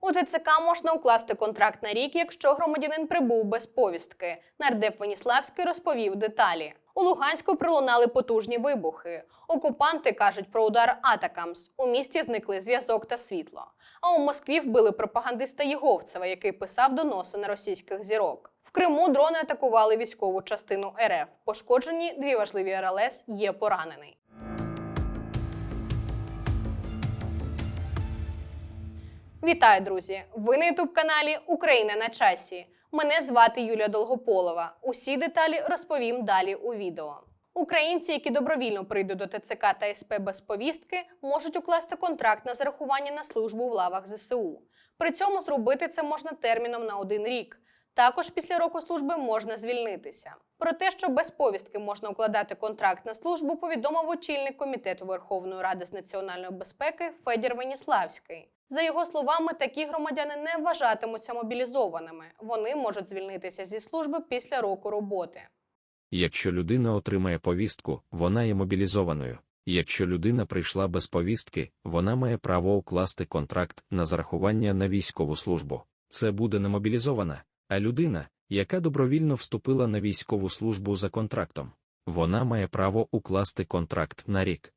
У ТЦК можна укласти контракт на рік, якщо громадянин прибув без повістки. Нардеп Веніславський розповів деталі. У Луганську пролунали потужні вибухи. Окупанти кажуть про удар Атакамс. У місті зникли зв'язок та світло. А у Москві вбили пропагандиста Єговцева, який писав доноси на російських зірок. В Криму дрони атакували військову частину РФ. Пошкоджені дві важливі РЛС є поранений. Вітаю, друзі! Ви на ютуб каналі Україна на часі. Мене звати Юлія Долгополова. Усі деталі розповім далі у відео. Українці, які добровільно прийдуть до ТЦК та СП без повістки, можуть укласти контракт на зарахування на службу в лавах ЗСУ. При цьому зробити це можна терміном на один рік. Також після року служби можна звільнитися. Про те, що без повістки можна укладати контракт на службу, повідомив очільник комітету Верховної Ради з національної безпеки Федір Веніславський. За його словами, такі громадяни не вважатимуться мобілізованими. Вони можуть звільнитися зі служби після року роботи. Якщо людина отримає повістку, вона є мобілізованою. Якщо людина прийшла без повістки, вона має право укласти контракт на зарахування на військову службу. Це буде не мобілізована, а людина, яка добровільно вступила на військову службу за контрактом. Вона має право укласти контракт на рік.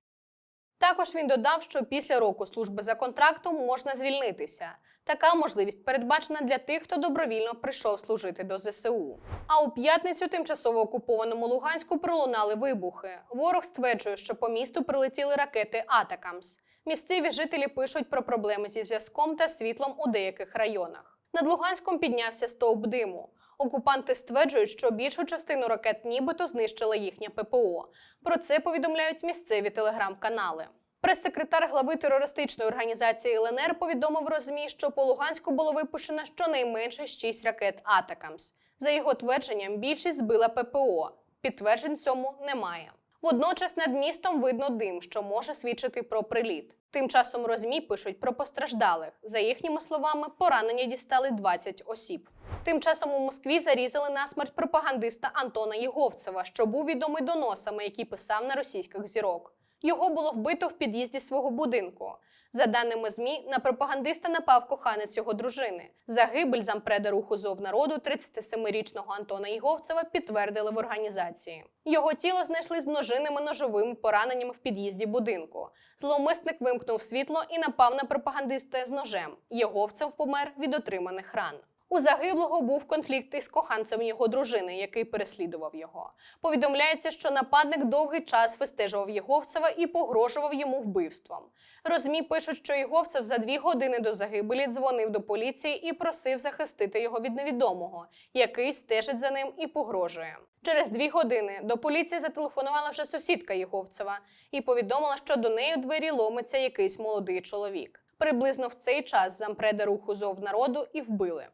Також він додав, що після року служби за контрактом можна звільнитися. Така можливість передбачена для тих, хто добровільно прийшов служити до ЗСУ. А у п'ятницю тимчасово окупованому Луганську пролунали вибухи. Ворог стверджує, що по місту прилетіли ракети Атакамс. Місцеві жителі пишуть про проблеми зі зв'язком та світлом у деяких районах. Над Луганськом піднявся стовп диму. Окупанти стверджують, що більшу частину ракет нібито знищила їхнє ППО. Про це повідомляють місцеві телеграм-канали. Прес-секретар глави терористичної організації ЛНР повідомив РОЗМІ, що по Луганську було випущено щонайменше 6 ракет Атакамс. За його твердженням, більшість збила ППО. Підтверджень цьому немає. Водночас над містом видно дим, що може свідчити про приліт. Тим часом РОЗМІ пишуть про постраждалих. За їхніми словами, поранення дістали 20 осіб. Тим часом у Москві зарізали насмерть пропагандиста Антона Єговцева, що був відомий доносами, які писав на російських зірок. Його було вбито в під'їзді свого будинку. За даними ЗМІ, на пропагандиста напав коханець його дружини. Загибель зампреда руху зов народу 37-річного Антона Єговцева підтвердили в організації. Його тіло знайшли з множинними ножовими пораненнями в під'їзді будинку. Зловмисник вимкнув світло і напав на пропагандиста з ножем. Єговцев помер від отриманих ран. У загиблого був конфлікт із коханцем його дружини, який переслідував його. Повідомляється, що нападник довгий час вистежував Єговцева і погрожував йому вбивством. Розмі пишуть, що Єговцев за дві години до загибелі дзвонив до поліції і просив захистити його від невідомого, який стежить за ним і погрожує. Через дві години до поліції зателефонувала вже сусідка Єговцева і повідомила, що до неї у двері ломиться якийсь молодий чоловік. Приблизно в цей час зампреда руху зов народу і вбили.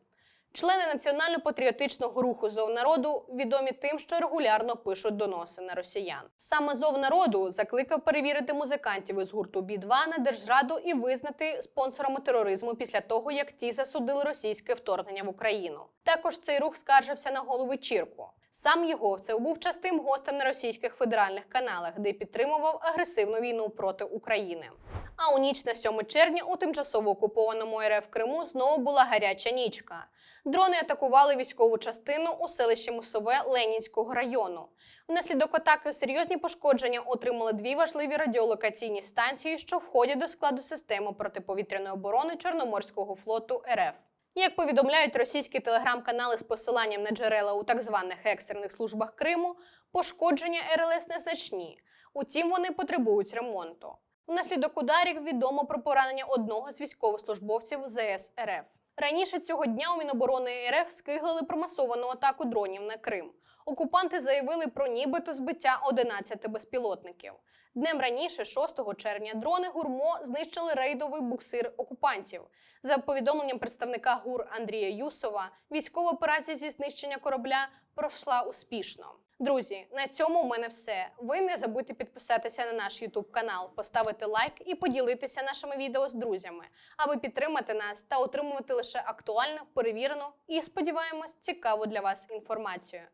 Члени національно-патріотичного руху зов народу відомі тим, що регулярно пишуть доноси на росіян. Саме зов народу закликав перевірити музикантів із гурту Бі-2 на держраду і визнати спонсорами тероризму після того, як ті засудили російське вторгнення в Україну. Також цей рух скаржився на голову Чірку. Сам Єговцев був частим гостем на російських федеральних каналах, де підтримував агресивну війну проти України. А у ніч на 7 червня у тимчасово окупованому РФ Криму знову була гаряча нічка. Дрони атакували військову частину у селищі Мусове Ленінського району. Внаслідок атаки серйозні пошкодження отримали дві важливі радіолокаційні станції, що входять до складу системи протиповітряної оборони Чорноморського флоту РФ. Як повідомляють російські телеграм-канали з посиланням на джерела у так званих екстрених службах Криму, пошкодження РЛС незначні, утім вони потребують ремонту. Внаслідок ударів відомо про поранення одного з військовослужбовців ЗС РФ. Раніше цього дня у Міноборони РФ скиглили промасовану атаку дронів на Крим. Окупанти заявили про нібито збиття 11 безпілотників. Днем раніше, 6 червня, дрони гурмо знищили рейдовий буксир окупантів. За повідомленням представника ГУР Андрія Юсова, військова операція зі знищення корабля пройшла успішно. Друзі, на цьому у мене все. Ви не забудьте підписатися на наш YouTube канал, поставити лайк і поділитися нашими відео з друзями, аби підтримати нас та отримувати лише актуальну, перевірену і сподіваємось цікаву для вас інформацію.